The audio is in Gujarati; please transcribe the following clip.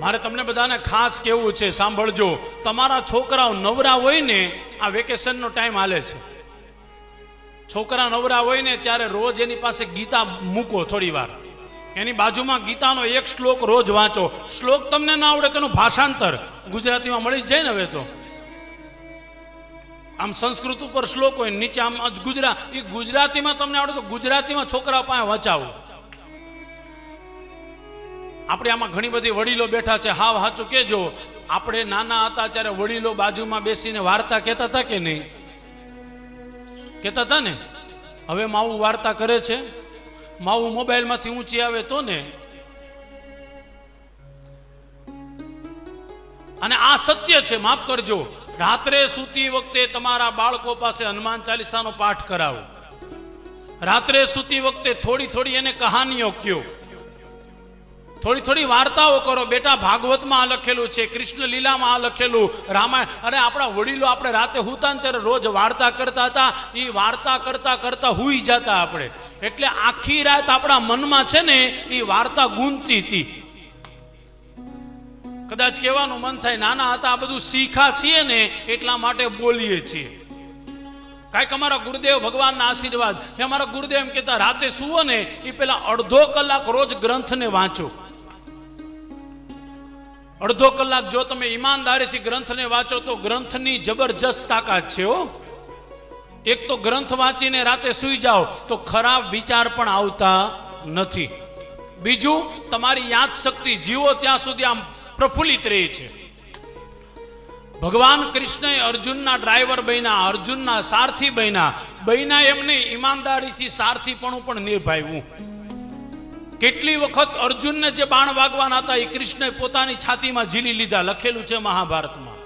મારે તમને બધાને ખાસ કેવું છે, સાંભળજો. તમારા છોકરાઓ નવરા હોય ને આ વેકેશનનો ટાઈમ હાલે છે. છોકરા નવરા હોય ને ત્યારે રોજ એની પાસે ગીતા મૂકો થોડી વાર. એની બાજુમાં ગીતાનો એક શ્લોક રોજ વાંચો. શ્લોક તમને ના આવડે તેનું ભાષાંતર. ગુજરાતીમાં મળી જાય ને હવે તો. આમ સંસ્કૃત ઉપર શ્લોક હોય નીચે આમ ગુજરાત એ ગુજરાતીમાં તમને આવડે તો ગુજરાતીમાં છોકરા પાસે વચાવો. આપણે આમાં ઘણી બધી વડીલો બેઠા છે. હાવ હાચું કેજો આપણે નાના હતા ત્યારે વડીલો બાજુમાં બેસીને વાર્તા કહેતા હતા કે નહીં? કહેતા હતા ને? હવે માવું વાર્તા કરે છે. માવું મોબાઈલમાંથી ઊંચી આવે તો ને? અને આ સત્ય છે, માફ કરજો. રાત્રે સૂતી વખતે તમારા બાળકો પાસે હનુમાન ચાલીસાનો પાઠ કરાવો. રાત્રે સૂતી વખતે થોડી થોડી એને કહાનીઓ કયો. થોડી થોડી વાર્તાઓ કરો. બેટા, ભાગવતમાં આ લખેલું છે, કૃષ્ણ લીલામાં આ લખેલું, રામાયણ. અરે, આપણા વડીલો આપણે રાતે હુતા ને ત્યારે રોજ વાર્તા કરતા હતા. એ વાર્તા કરતા કરતા હુઈ જતા આપણે. એટલે આખી રાત આપણા મનમાં છે ને એ વાર્તા ગુંજતી હતી. કદાચ કહેવાનું મન થાય, નાના હતા, આ બધું શીખા છીએ ને, એટલા માટે બોલીએ છીએ. કાંઈક અમારા ગુરુદેવ ભગવાનના આશીર્વાદ. એ અમારા ગુરુદેવ એમ કહેતા, રાતે સુવો ને એ પેલા અડધો કલાક રોજ ગ્રંથને વાંચો. અડધો કલાક જો તમે ઈમાનદારીથી ગ્રંથને વાંચો તો ગ્રંથની જબરજસ્ત તાકાત છે હો. એક તો ગ્રંથ વાંચીને રાતે સૂઈ જાઓ તો ખરાબ વિચાર પણ આવતા નથી. બીજું, તમારી યાદ શક્તિ જીવો ત્યાં સુધી આમ પ્રફુલ્લિત રહે છે. ભગવાન કૃષ્ણએ અર્જુનના ડ્રાઈવર બન્યા, અર્જુનના સારથી બન્યા. બન્યા એમને ઈમાનદારીથી, સારથીપણું પણ નિર્ભાવ્યું કેટલી વખત અર્જુનને જે બાણ વાગવાના હતા એ કૃષ્ણે પોતાની છાતીમાં ઝીલી લીધા. લખેલું છે મહાભારતમાં.